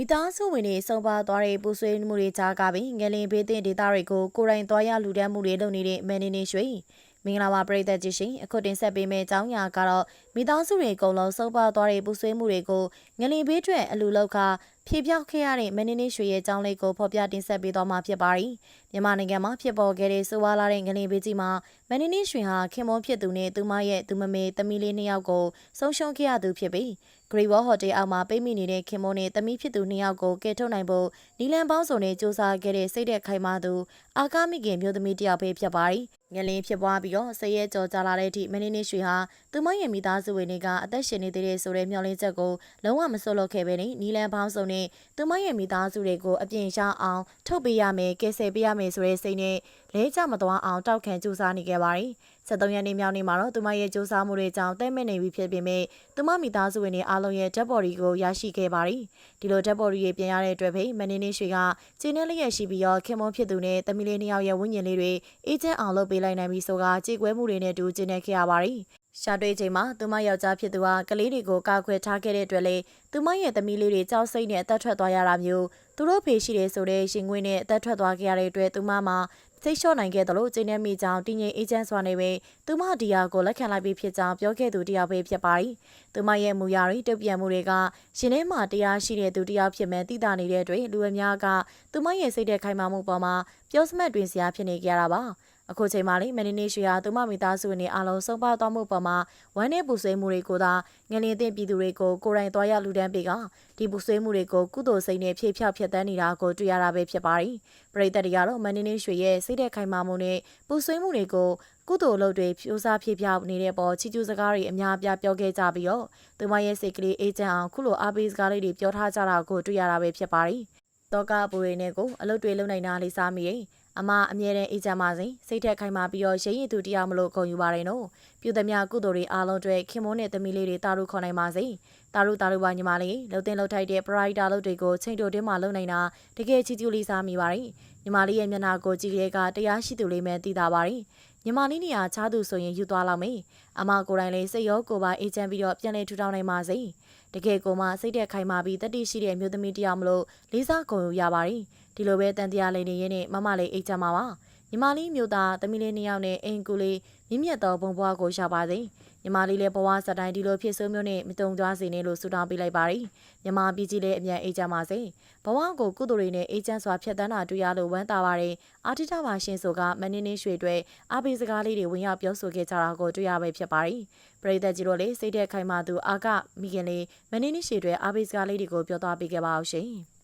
မိသားစုဝင်တွေဆုံးပါသွားတဲ့ပူဆွေးမှုတွေကြားကပင်ငလင်ဘေးသင့်ဒေသတွေကိုကိုယ်တိုင်သွားရလူဒန်းမှုတွေလုပ်နေတဲ့မန်နေနေရွှေမင်္ဂလာပါပရိသတ်ကြီးရှင်အခုတင်ဆက်ပေးမယ့်အကြောင်းအရာကတော့မိသားစုတွေအကုန်လုံးဆုံးပါသွားတဲ့ပူဆွေးမှုတွေကိုငလင်ဘေးအတွက်အလူလောက်ကဖြေပြောက်ခဲ့ရတဲ့မန်နေနေရွှေရဲ့အကြောင်းလေးကိုဖော်ပြတင်ဆက်ပေးသွားမှာဖြစ်ပါတယ်မြန်မာနိုင်ငံမှာဖြစ်ပေါ်ခဲ့တဲ့ဆိုးဝါးလာတဲ့ငလင်ဘေးကြီးမှာမန်နေနေရွှေဟာခင်မွန်ဖြစ်သူနဲ့သူမရဲ့သူမမေသမီးလေးနှစ်ယောက်ကိုဆုံးရှုံးခဲ့ရသူဖြစ်ပြီး Great Wall Hotel အောက်မှာပိတ်မိနေတဲ့ခင်မွန်နဲ့သမီးဖြစ်သူနှစ်ယောက်ကိုကယ်ထုတ်နိုင်ဖို့နီလန်ပေါင်းစုံနဲ့စူးစမ်းခဲ့တဲ့စိတ်သက်ခိုင်မာသူအာကာမိခင်မျိုးသမီးတစ်ယောက်ပဲဖြစ်ပါတယ်။ ငလင်းဖြစ်ပွားပြီးတော့ဆရဲကြော်ကြလာတဲ့အထိမင်းနေရွှေဟာသူမရဲ့မိသားစုဝင်တွေကအသက်ရှင်နေသေးတဲ့ဆိုတဲ့မျှော်လင့်ချက်ကိုလုံးဝမစွတ်လွတ်ခဲ့ပဲနဲ့နီလန်ပေါင်းစုံနဲ့သူမရဲ့မိသားစုတွေကိုအပြင်းရှအောင်ထုတ်ပေးရမယ်ကယ်ဆယ်ပေးရမယ်ဆိုတဲ့စိတ်နဲ့လဲကျမသွားအောင်တောက်ခံစူးစမ်းနေခဲ့ပါတယ်။73ရက်နေ့မြောက်နေ့မှာတော့သူမရဲ့စူးစမ်းမှုတွေကြောင့်တဲ့မဲ့နေပြီဖြစ်ပေမဲ့သူမမိသားစုဝင်တွေအားလုံးရဲ့ဓာတ်ပေါ်ဒီကိုရရှိခဲ့ပါတယ်။ဒီလိုဓာတ်ပေါ်ဒီတွေပြင်ရတဲ့အတွက်ဖိမနေနေရွှေကကျင်းနေလျက်ရှိပြီးတော့ခင်မွန်ဖြစ်သူနဲ့တမီလေးနှစ်ယောက်ရဲ့ဝိညာဉ်လေးတွေအေးချမ်းအောင်လုပ်ပေးလိုက်နိုင်ပြီဆိုကကြေကွဲမှုတွေနဲ့တူကျင်းနေခဲ့ရပါတယ်။ရှာတွေ့ချိန်မှာသူမယောက်ျားဖြစ်သူဟာကလေးတွေကိုကာကွယ်ထားခဲ့တဲ့အတွက်လေသူမရဲ့သမီးလေးတွေကြောက်စိတ်နဲ့အသက်ထွက်သွားရတာမျိုးသူတို့ဖေရှိတယ်ဆိုတဲ့ရှင်ခွင်းနဲ့အသက်ထွက်သွားခဲ့ရတဲ့အတွက်သူမမှာစိတ်လျှော့နိုင်ခဲ့တယ်လို့ကျင်းနေမိကြောင်းတင်းငိမ်အေဂျင့်စွာနေပဲသူမဒီယာကိုလက်ခံလိုက်ပြီးဖြစ်ကြောင်းပြောခဲ့သူတယောက်ပဲဖြစ်ပါတယ်။သူမရဲ့မူရာတွေတုတ်ပြန်မှုတွေကရှင်ထဲမှာတရားရှိတဲ့သူတယောက်ဖြစ်မှန်သိတာနေတဲ့အတွက်လူအများကသူမရဲ့စိတ်တဲ့ခိုင်မာမှုပေါ်မှာပြောစမှတ်တွင်စရာဖြစ်နေကြတာပါ။ အခုချိန်မှာလေမနီနီရွှေဟာသူမမိသားစုဝင်တွေအားလုံးဆုံးပါသွားမှုပေါ်မှာဝမ်းနည်းပူဆွေးမှုတွေကိုသာငလင်သင့်ပြည်သူတွေကိုကိုယ်တိုင်သွားရလူတန်းပေးကဒီပူဆွေးမှုတွေကိုကုသိုလ်စိတ်နဲ့ဖြည့်ဖြောက်ဖြတ်တန်းနေတာကိုတွေ့ရတာပဲဖြစ်ပါတယ်။ပရိသတ်တွေကတော့မနီနီရွှေရဲ့စိတ်တဲ့ခိုင်မာမှုနဲ့ပူဆွေးမှုတွေကိုကုသိုလ်လုပ်တွေဖြိုးစားဖြည့်ဖြောက်နေတဲ့ပေါ်ချီကျူးစကားတွေအများအပြားပြောခဲ့ကြပြီးတော့သူမရဲ့စိတ်ကလေးအေးချမ်းအောင်ခုလိုအားပေးစကားလေးတွေပြောထားကြတာကိုတွေ့ရတာပဲဖြစ်ပါတယ်။တောကအပူတွေနဲ့ကိုအလုပ်တွေလုပ်နိုင်တာလေးစားမိရင် အမအမြဲတမ်းအေးချမ်းပါစေစိတ်ထက်ခိုင်မာပြီးတော့ရရင်သူတရားမလို့ဂုဏ်ယူပါရနော်ပြုသမျှကုသိုလ်တွေအားလုံးအတွက်ခင်မုန်းတဲ့သမီးလေးတွေတာရုခေါ်နိုင်ပါစေတာရုတာရုပါညီမလေးလှုပ်တင်လှုပ်ထိုက်တဲ့ပရိုက်တာလုပ်တွေကိုချိန်တိုတင်းမှလုပ်နိုင်တာတကယ်ချီကျူးလေးစားမိပါတယ်ညီမလေးရဲ့မျက်နှာကိုကြည့်ရဲကတရားရှိသူလေးပဲသိတာပါတယ်ညီမလေးနေရာချားသူဆိုရင်ယူသွားလောက်မေအမကိုယ်တိုင်လေးစိတ်ရောကိုယ်ပါအေးချမ်းပြီးတော့ပြန်လဲထူထောင်နိုင်ပါစေတကယ်ကိုမှစိတ်သက်ခိုင်မာပြီးတတိရှိတဲ့မျိုးသမီးတယောက်မလို့လေးစားဂုဏ်ယူရပါတယ်ဒီလိုပဲတန်တရားလေးနေရင်းနဲ့မမလေးအိတ်ချမှာပါညီမလေးမျိုးသားသမီးလေးနှစ်ယောက်နဲ့အင်ကူလေးမြင့်မြတ်သောဘုံဘွားကိုရှာပါစေ ညီမလေးလည်းဘဝစတိုင်းဒီလိုဖြစ်ဆိုးမျိုးနဲ့မတုံသွားစေနဲ့လို့ဆုတောင်းပေးလိုက်ပါရီညီမပြည်ကြီးလည်းအမြန်အိတ်ချပါစေဘဝကိုကုသိုလ်တွေနဲ့အိတ်ချမ်းစွာဖြတ်တန်းတာတွေ့ရလို့ဝမ်းသာပါတယ်အာတိတပါရှင်ဆိုကမင်းနေရွှေတွေအားပေးစကားလေးတွေဝင်ရောက်ပြောဆိုခဲ့ကြတာကိုတွေ့ရပဲဖြစ်ပါရီပရိသတ်ကြီးတို့လည်းစိတ်သက်ခိုင်မာသူအာကမိခင်လေးမင်းနေရွှေတွေအားပေးစကားလေးတွေကိုပြောသွားပေးခဲ့ပါအောင်ရှင်